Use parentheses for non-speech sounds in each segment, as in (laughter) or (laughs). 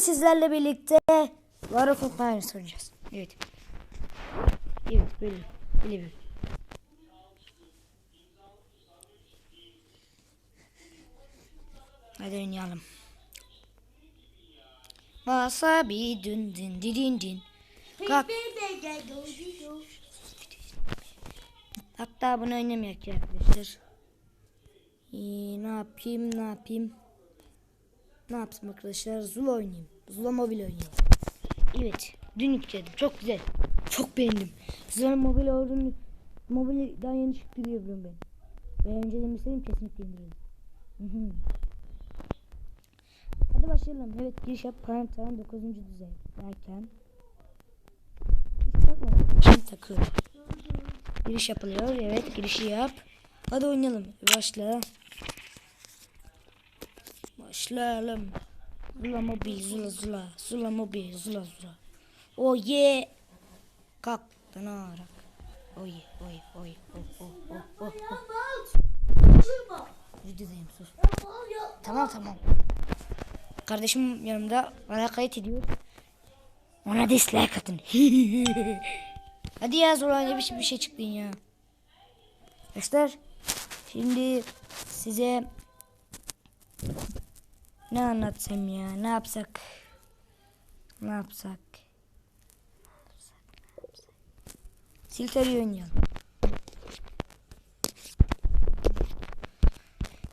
Sizlerle birlikte War of Empires oynayacağız. Evet. Evet böyle. Böyle böyle. Hadi oynayalım. Wasabi dün din din din. Kalk. Hatta bunu oynamayak ya arkadaşlar. Ee, ne yapayım ne yapayım. Ne yapsam arkadaşlar? Zula oynayayım. Zula mobil oynayayım. Evet. Dün yükledim. Çok güzel. Çok beğendim. Zula mobil olduğunu mobil daha yeni çıktı diyebilirim ben. Ve önceden istedim kesinlikle indirelim. Hadi başlayalım. Evet giriş yap. Prime Time 9. düzey. Derken. Hiç. Giriş yapılıyor. Evet girişi yap. Hadi oynayalım. Başla. Başlayalım. Zula mobil zula zula. Zula mobil zula zula. Oh yeah. Kalk. Danarak. Oh yeah. Oy oy oh oh oh oh. oh. Videodayım sus. Tamam tamam. Kardeşim yanımda bana kayıt ediyor. Ona dislike atın. (laughs) Hadi ya zorlanca bir şey, bir şey çıktın ya. Arkadaşlar şimdi size ne anlatsam ya ne yapsak ne yapsak Silteri oynayalım.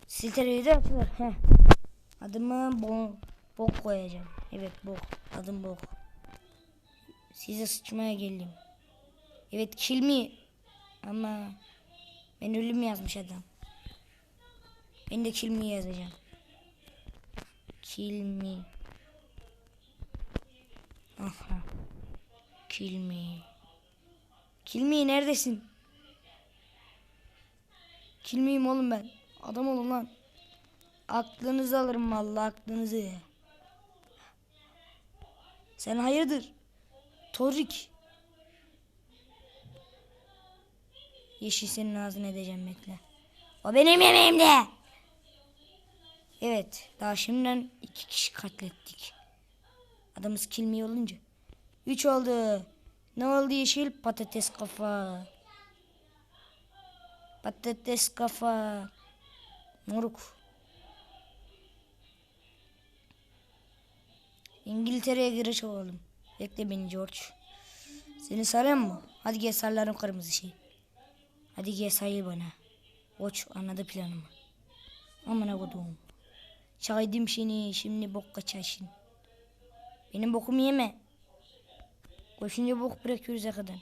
Silteri'yi de atılır. Heh. Adımı bo bok koyacağım. Evet bok. Adım bok. Size sıçmaya geldim. Evet kill me. Ama ben ölüm yazmış adam. Ben de kill me yazacağım. Kill me. Aha. Kill me. Kill me neredesin? Kill me'yim oğlum ben. Adam olun lan. Aklınızı alırım vallahi aklınızı. Sen hayırdır? Torik. Yeşil senin ağzını edeceğim bekle. O benim yemeğimde. Evet. Daha şimdiden iki kişi katlettik. Adamız kilmi olunca. Üç oldu. Ne oldu yeşil? Patates kafa. Patates kafa. Moruk. İngiltere'ye giriş olalım. Bekle beni George. Seni sarayım mı? Hadi gel sarlarım kırmızı şey. Hadi gel sayıl bana. Koç anladı planımı. Amına kodum. Çaydım seni şimdi bok kaçarsın. Benim bokumu yeme. Koşunca bok bırakıyoruz arkadan.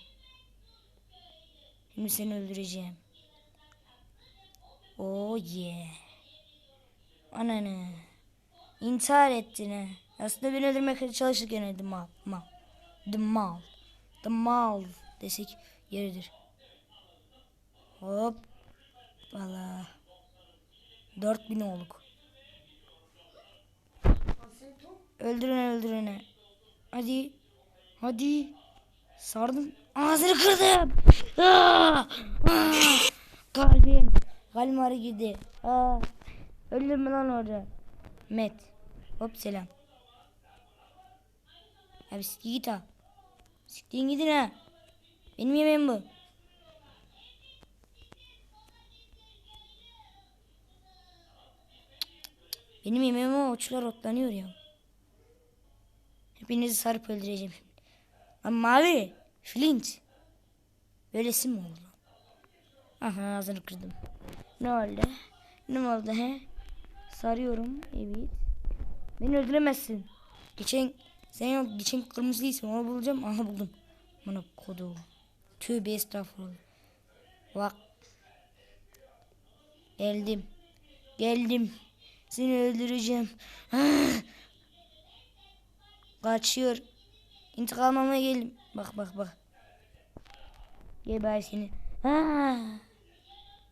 Şimdi seni öldüreceğim. Oh yeah. Ananı. İntihar ettin ha. Aslında beni öldürmeye çalışırken öldü mal. Mal. The mal. The mal desek yeridir. Hop. Valla. 4000 olduk. Öldürene öldürene. Hadi. Hadi. Sardım. Ağzını kırdım. Aa! Aa! Kalbim. Kalbim ağrı girdi. Aa! Öldün mü lan orada? Met. Hop selam. Abi siktir git ha. Siktirin gidin ha. Benim yemeğim bu. Benim yemeğime uçlar otlanıyor ya. Hepinizi sarıp öldüreceğim şimdi. Lan mavi. Flint. Böylesi mi oldu? Aha ağzını kırdım. Ne oldu? Ne oldu he? Sarıyorum. Evet. Beni öldüremezsin. Geçen sen yok geçen kırmızıysın onu bulacağım. Aha buldum. Bana kodu. Tövbe estağfurullah. Bak. Geldim. Geldim. Seni öldüreceğim. Ah! Kaçıyor. İntikam almaya geldim. Bak bak bak. Geber seni. Ah!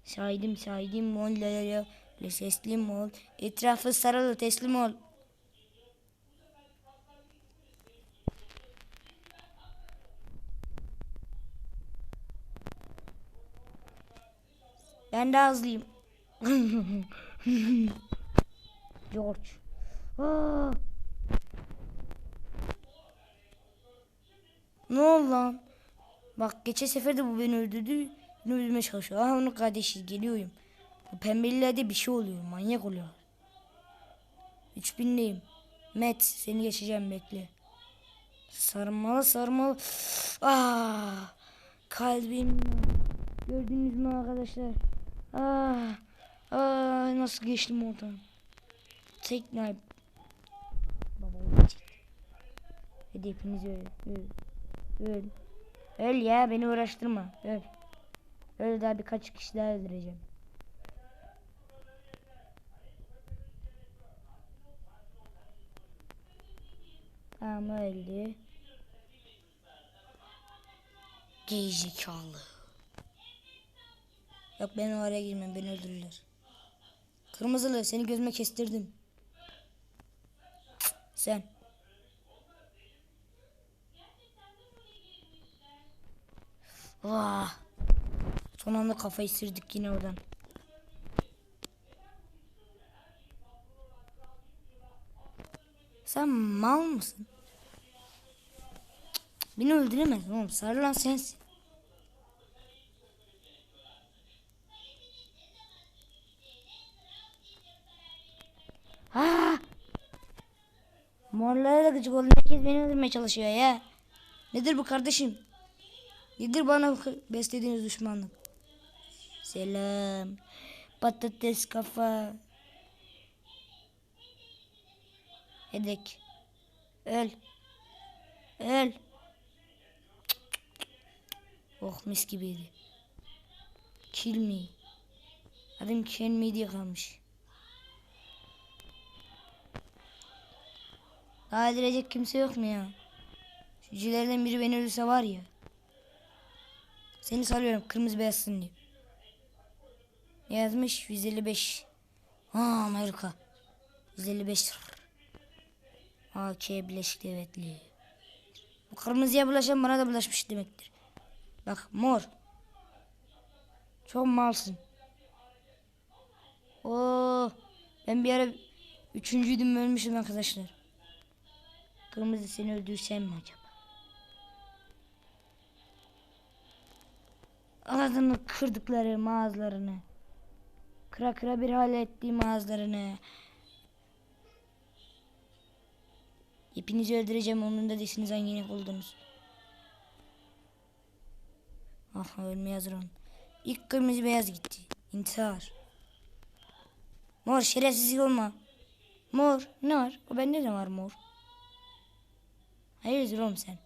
Saydım saydım ol la la la. Teslim ol. Etrafı sarılı teslim ol. Ben de hızlıyım. (laughs) George. Aa! Ne oldu lan? Bak geçen sefer de bu beni öldürdü. Beni öldürmeye çalışıyor. Aha onun kardeşi geliyorum. Bu pembelilerde bir şey oluyor. Manyak oluyor. 3000'liyim. Met seni geçeceğim bekle. Sarmalı sarmalı. Ah, kalbim. Gördünüz mü arkadaşlar? Ah, ah nasıl geçtim oradan? Tek knife. Baba ölecek. Hadi hepiniz öl. Öl. Öl. Öl ya beni uğraştırma. Öl. Öl daha birkaç kişi daha öldüreceğim. Tamam öldü. Gerizekalı. Yok ben oraya girmem beni öldürürler. Kırmızılı seni gözüme kestirdim. Sen. Vah. Son anda kafayı sırdık yine oradan. Sen mal mısın? Beni öldüremezsin oğlum. Sarılan sensin. Ha! Morlara da gıcık oldum. Herkes beni öldürmeye çalışıyor ya. Nedir bu kardeşim? Nedir bana beslediğiniz düşmanlık? Selam. Patates kafa. Hedek. Öl. Öl. Oh mis gibiydi. Kill me. Adım kill me diye kalmış. Daha edilecek kimse yok mu ya? Şu biri beni ölürse var ya. Seni salıyorum kırmızı beyazsın diye. Ne yazmış? 155. Aa Amerika. 155. AK Birleşik Devletleri. Bu kırmızıya bulaşan bana da bulaşmış demektir. Bak mor. Çok malsın. Oo, ben bir ara üçüncüydüm ölmüşüm arkadaşlar. Kırmızı seni öldürsem mi acaba? Ağzını kırdıkları ağızlarını. Kıra kıra bir hale ettiğim ağızlarını. Hepinizi öldüreceğim onun da desiniz hangi oldunuz. Ah ölmeye hazır olun. İlk kırmızı beyaz gitti. İntihar. Mor şerefsizlik olma. Mor ne var? O bende de var mor. Hayırdır oğlum sen?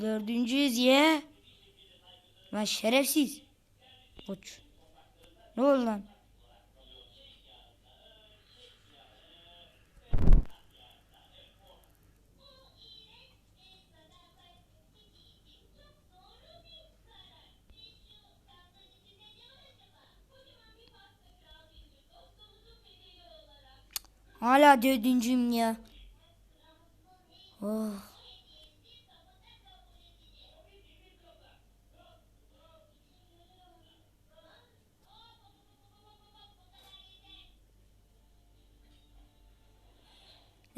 Dördüncüyüz ya. Lan şerefsiz. Koç. Ne oldu lan? Hala dördüncüyüm ya.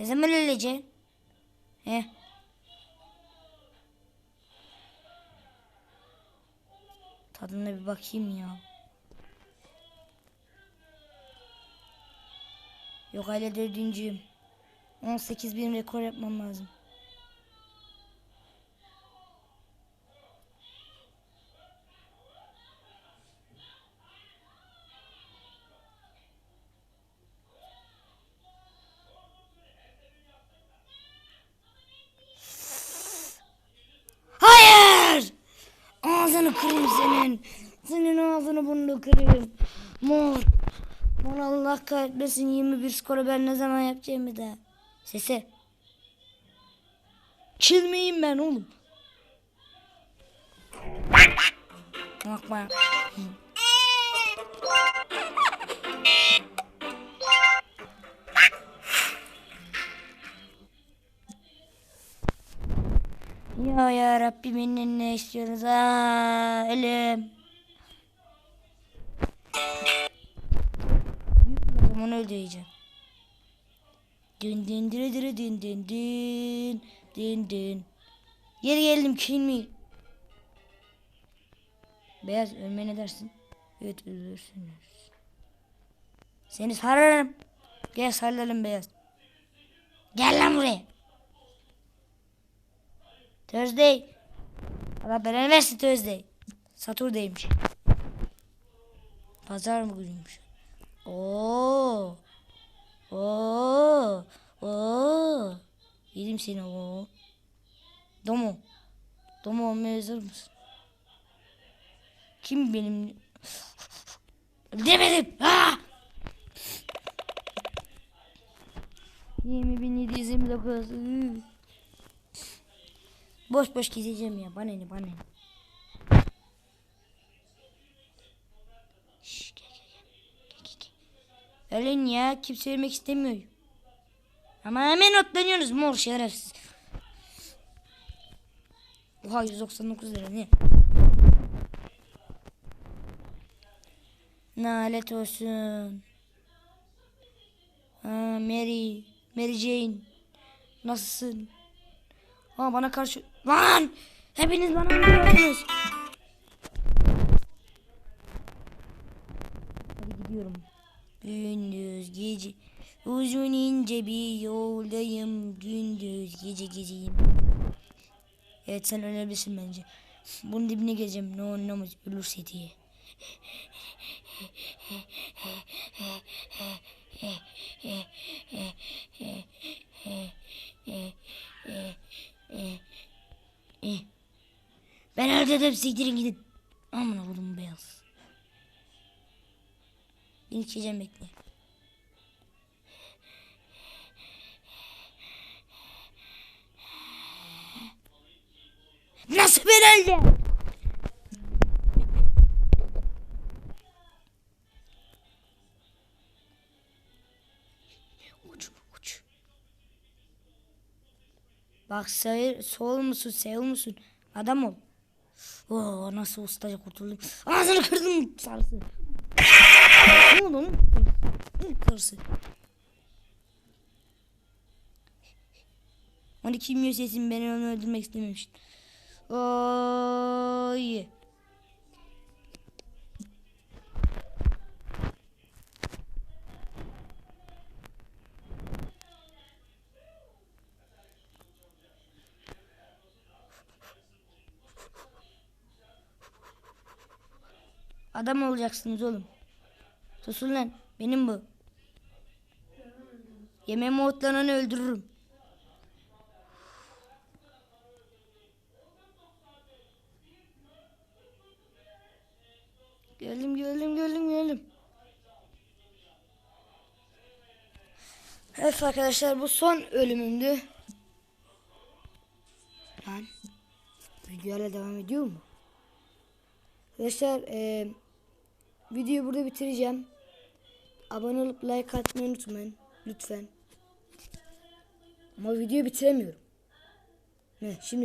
Ne zaman öleceksin? He. Tadına bir bakayım ya. Yok hala dördüncüyüm. 18 bin rekor yapmam lazım. Hayır! Ağzını kırayım senin. Ağzını burnunu kırayım. Mor. Mor Allah kahretmesin 21 skoru ben ne zaman yapacağım bir daha. Sese. Çizmeyeyim ben oğlum. Bak O ya Rabbi benden ne istiyoruz? Aa, ölüm. Bunu ödeyeceğim. Din din dire dire din din din din din. Geri geldim Kimi. Beyaz ölme ne dersin? Evet ölürsünüz. Seni sararım. Gel sarılalım beyaz. Gel lan buraya. Thursday. Allah belanı versin Thursday. Saturdaymış. Pazar mı günüymüş? Oo. Oo. Oo. Yedim seni o. Domo. Domo olmaya hazır mısın? Kim benim? Demedim. Ah! 20.729. Boş boş gezeceğim ya. Bana ne bana ne. Şş, gel, gel, gel. Gel. Ölün ya. Kimse ölmek istemiyor. Ama hemen otlanıyorsunuz mor şerefsiz. Oha 199 lira ne? Nalet olsun. Ha, Mary. Mary Jane. Nasılsın? Ha bana karşı... Lan! Hepiniz bana vuruyorsunuz. Hadi gidiyorum. Gündüz gece uzun ince bir yoldayım. Gündüz gece geceyim. Evet sen ölebilirsin bence. Bunun dibine geleceğim. Ne olmaz ölürse diye. (laughs) Ben öldürdüm siktirin gidin. Amına koydum beyaz. Beni içeceğim bekle. Nasıl ben öldüm? Bak sağ, sol musun, sağ musun? Adam ol. Oo nasıl ustaca kurtuldum. Ağzını kırdım sarısı. ne oldu onun? Sarısı. 12 milyon sesim beni onu öldürmek istememiştim. Oy. Adam olacaksınız oğlum. Susun lan. Benim bu. Yemeğimi otlananı öldürürüm. Geldim geldim geldim geldim. Evet arkadaşlar bu son ölümümdü. Lan video hala devam ediyor mu? Arkadaşlar e, videoyu burada bitireceğim. Abone olup like atmayı unutmayın. Lütfen. Ama videoyu bitiremiyorum. Ne şimdi